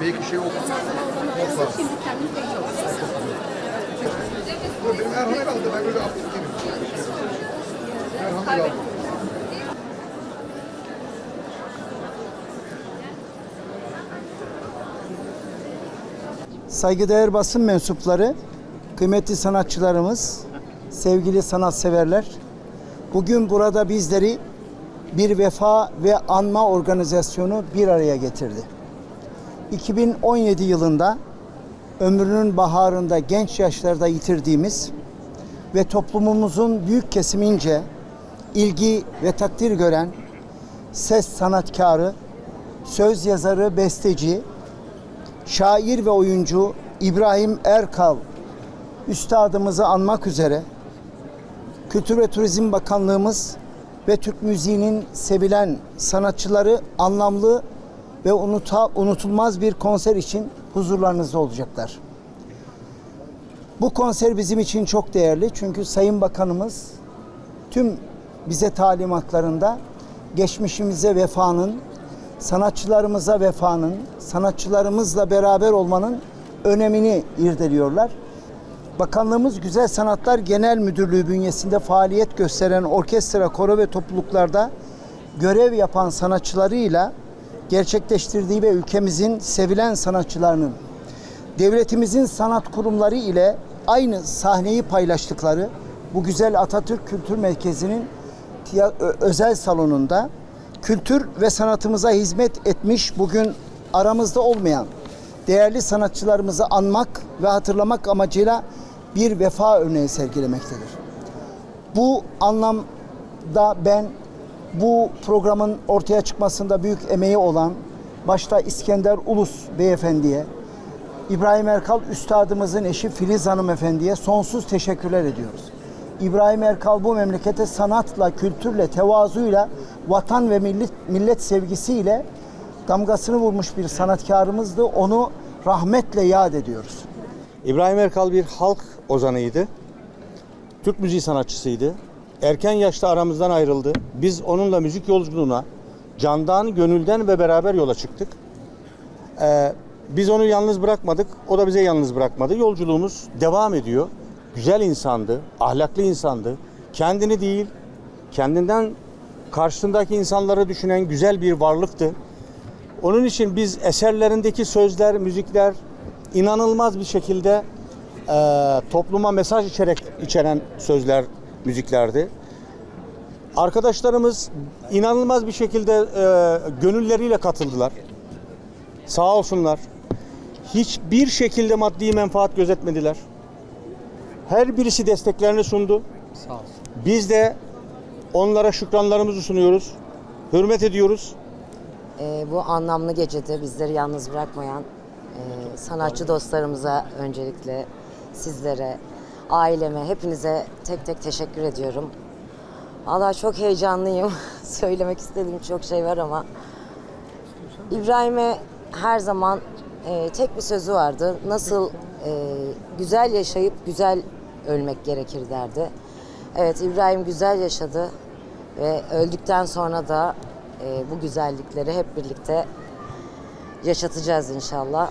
belki şey. Olmaz. Şimdi. Dur benim Erhan'a kaldı. Ben böyle aktif değilim. Erhan'a kaldı. Saygıdeğer basın mensupları, kıymetli sanatçılarımız, sevgili sanatseverler. Bugün burada bizleri bir vefa ve anma organizasyonu bir araya getirdi. 2017 yılında ömrünün baharında genç yaşlarda yitirdiğimiz ve toplumumuzun büyük kesimince ilgi ve takdir gören ses sanatkarı, söz yazarı, besteci, şair ve oyuncu İbrahim Erkal üstadımızı anmak üzere Kültür ve Turizm Bakanlığımız ve Türk müziğinin sevilen sanatçıları anlamlı ve unuta, unutulmaz bir konser için huzurlarınızda olacaklar. Bu konser bizim için çok değerli çünkü Sayın Bakanımız tüm bize talimatlarında geçmişimize vefanın, sanatçılarımıza vefanın, sanatçılarımızla beraber olmanın önemini irdeliyorlar. Bakanlığımız Güzel Sanatlar Genel Müdürlüğü bünyesinde faaliyet gösteren orkestra, koro ve topluluklarda görev yapan sanatçılarıyla gerçekleştirdiği ve ülkemizin sevilen sanatçılarının devletimizin sanat kurumları ile aynı sahneyi paylaştıkları bu güzel Atatürk Kültür Merkezi'nin özel salonunda kültür ve sanatımıza hizmet etmiş bugün aramızda olmayan değerli sanatçılarımızı anmak ve hatırlamak amacıyla bir vefa örneği sergilemektedir. Bu anlamda ben bu programın ortaya çıkmasında büyük emeği olan başta İskender Ulus Beyefendi'ye, İbrahim Erkal Üstadımızın eşi Filiz Hanımefendi'ye sonsuz teşekkürler ediyoruz. İbrahim Erkal bu memlekete sanatla, kültürle, tevazuyla, vatan ve millet, millet sevgisiyle damgasını vurmuş bir sanatkarımızdı. Onu rahmetle yad ediyoruz. İbrahim Erkal bir halk ozanıydı. Türk müziği sanatçısıydı. Erken yaşta aramızdan ayrıldı. Biz onunla müzik yolculuğuna candan, gönülden ve beraber yola çıktık. Ee, biz onu yalnız bırakmadık. O da bize yalnız bırakmadı. Yolculuğumuz devam ediyor. Güzel insandı, ahlaklı insandı. Kendini değil, kendinden karşısındaki insanları düşünen güzel bir varlıktı. Onun için biz eserlerindeki sözler, müzikler inanılmaz bir şekilde e, topluma mesaj içerek içeren sözler, müziklerdi. Arkadaşlarımız inanılmaz bir şekilde e, gönülleriyle katıldılar. Sağ olsunlar. Hiçbir şekilde maddi menfaat gözetmediler. Her birisi desteklerini sundu. Sağ olsun. Biz de onlara şükranlarımızı sunuyoruz. Hürmet ediyoruz. Ee, bu anlamlı gecede bizleri yalnız bırakmayan e, sanatçı dostlarımıza öncelikle sizlere, aileme, hepinize tek tek teşekkür ediyorum. Allah çok heyecanlıyım. Söylemek istediğim çok şey var ama İbrahim'e her zaman e, tek bir sözü vardı. Nasıl e, güzel yaşayıp güzel ölmek gerekir derdi. Evet İbrahim güzel yaşadı ve öldükten sonra da e, bu güzellikleri hep birlikte yaşatacağız inşallah.